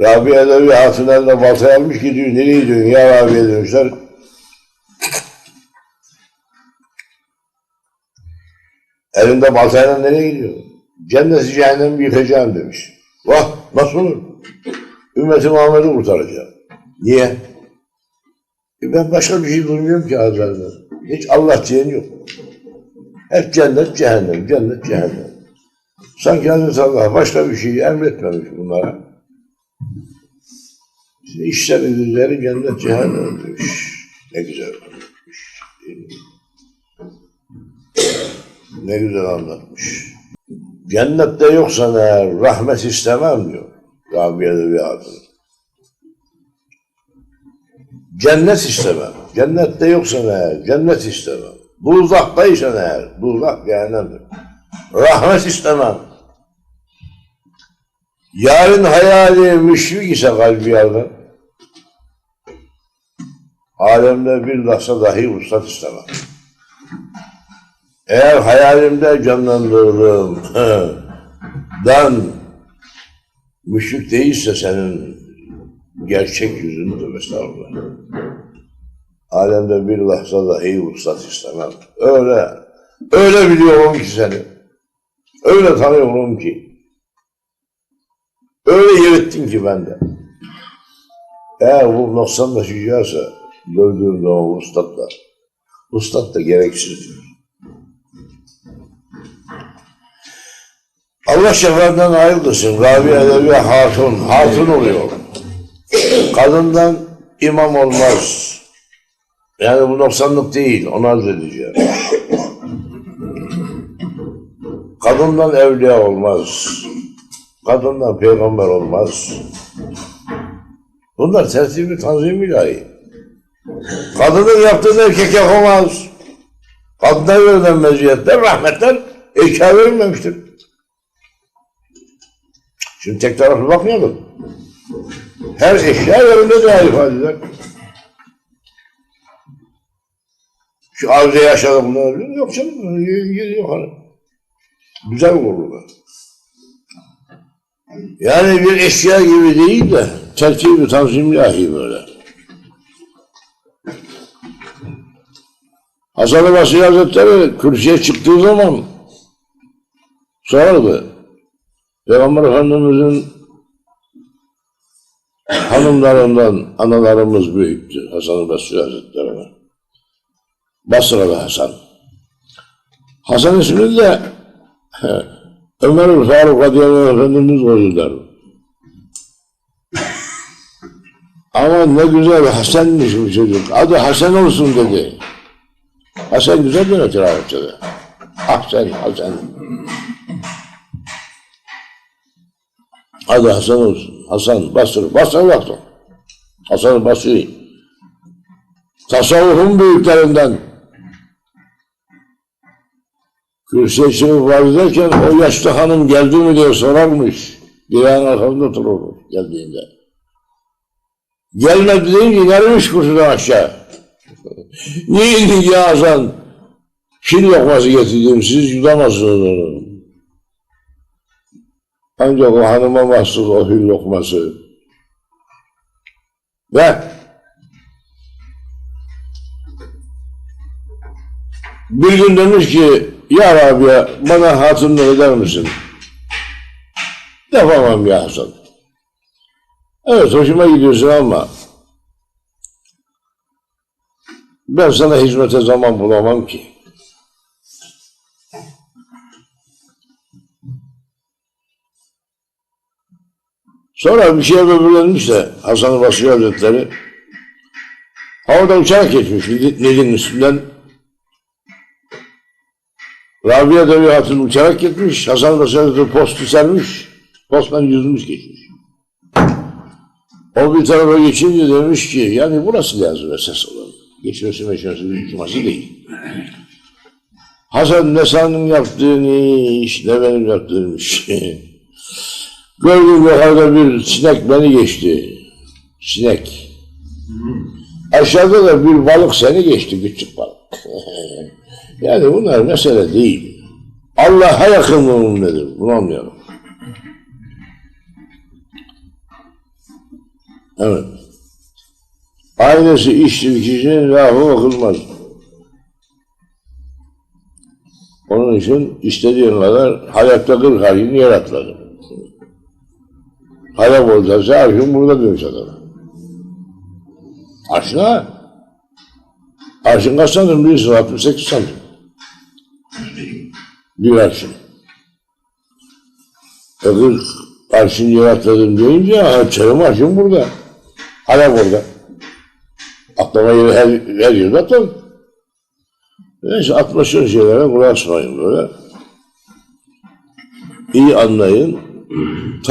Rabia da bir hatunlarla baltayı almış gidiyor. Nereye gidiyorsun ya Rabia demişler. Elinde baltayla nereye gidiyor? Cenneti cehennemi yıkacağım demiş. Vah nasıl olur? Ümmeti Muhammed'i kurtaracağım. Niye? E ben başka bir şey duymuyorum ki ağızlarından. Hiç Allah diyen yok. Hep cennet, cehennem, cennet, cehennem. Sanki Hazreti Allah başka bir şey emretmemiş bunlara. İşte işlerin üzeri cennet, cehennem demiş. Ne güzel mi? Ne güzel anlatmış. Cennette yoksa eğer rahmet istemem diyor. Rabia'da bir hatun. Cennet istemem. Cennette yoksa eğer cennet istemem. Buzaktaysan eğer, buzak cehennemdir. Rahmet istemem. Yarın hayali müşrik ise kalbi yardım. Alemde bir lahza dahi ruhsat istemem. Eğer hayalimde canlandırdığım dan müşrik değilse senin gerçek yüzünü de estağfurullah. Alemde bir lahza dahi ruhsat istemem. Öyle, öyle biliyorum ki seni. Öyle tanıyorum ki. Öyle yerittin ki bende. Eğer bu noksan taşıyacaksa gördüğüm zaman ustadla, ustad da gereksizdir. Allah şefaatden ayrıldırsın. Rabia Edebi hatun, hatun oluyor. Kadından imam olmaz. Yani bu noksanlık değil, onu arz edeceğim. Kadından evliya olmaz. Kadından peygamber olmaz. Bunlar tertibi tanzim ilahi. Kadının yaptığını erkek yapamaz. Kadına verilen meziyetler, rahmetler erkeğe verilmemiştir. Şimdi tek taraflı bakmayalım. Her eşya yerinde değer ifade eder. Şu avze yaşadı bunlar. Yok canım. Hani. Güzel olur. Yani bir eşya gibi değil de tertibi tanzim ilahi böyle. Hasan-ı Basri Hazretleri kürsüye çıktığı zaman sorardı. Peygamber Efendimiz'in hanımlarından analarımız büyüktü Hasan-ı Basri Hazretleri'ne. Basralı Hasan. Hasan ismini de Ömer Faruk radıyallahu Efendimiz koydular. Ama ne güzel Hasan'mış bu çocuk. Adı Hasan olsun dedi. Hasan güzel yönetir Arapçada. Hasan, Hasan. Adı Hasan olsun. Hasan Basri. Basri baktım. Hasan Basri. Tasavvufun büyüklerinden. Kürsüye çıkıp var ederken o yaşlı hanım geldi mi diye sorarmış. Direğin arkasında oturur geldiğinde. Gelmedi deyince inermiş kürsüden aşağı. Niye indin ya Hasan? Fil lokması getirdim siz yutamazsınız onu. Ancak o hanıma mahsus o fil lokması. Ve bir gün demiş ki ya Rabia bana hatunluk eder misin? Yapamam ya Hasan. Evet hoşuma gidiyorsun ama ben sana hizmete zaman bulamam ki. Sonra bir şeye böbürlenmiş de Hasan-ı Basri Hazretleri havada uçarak geçmiş Nil'in üstünden. Rabia Devi Hatun uçarak gitmiş. Hasan-ı Basri Hazretleri postu sermiş. Posttan yüzmüş geçmiş. O bir tarafa geçince demiş ki yani burası lazım esas olan. Geçmesi meşmesi uçması değil. Hasan ne senin yaptığın iş ne benim yaptığım iş. Gördüm yukarıda bir sinek beni geçti. Sinek. Aşağıda da bir balık seni geçti, küçük balık. yani bunlar mesele değil. Allah'a yakınlığım nedir? Bunu anlayalım. Evet. Ailesi iştir kişinin lafı okunmaz. Onun için istediğin kadar hayatta kırk harfini yer atladım. Harap olacaksa arşın burada diyor sana. Arşına. Arşın kaç santim bilirsin? 68 santim. Bir arşın. E kırk arşın yer atladım deyince çarım arşın burada. Harap orada. Atlama yeri her, her yerde atladım. Neyse atlaşan şeylere kulak asmayın böyle. İyi anlayın.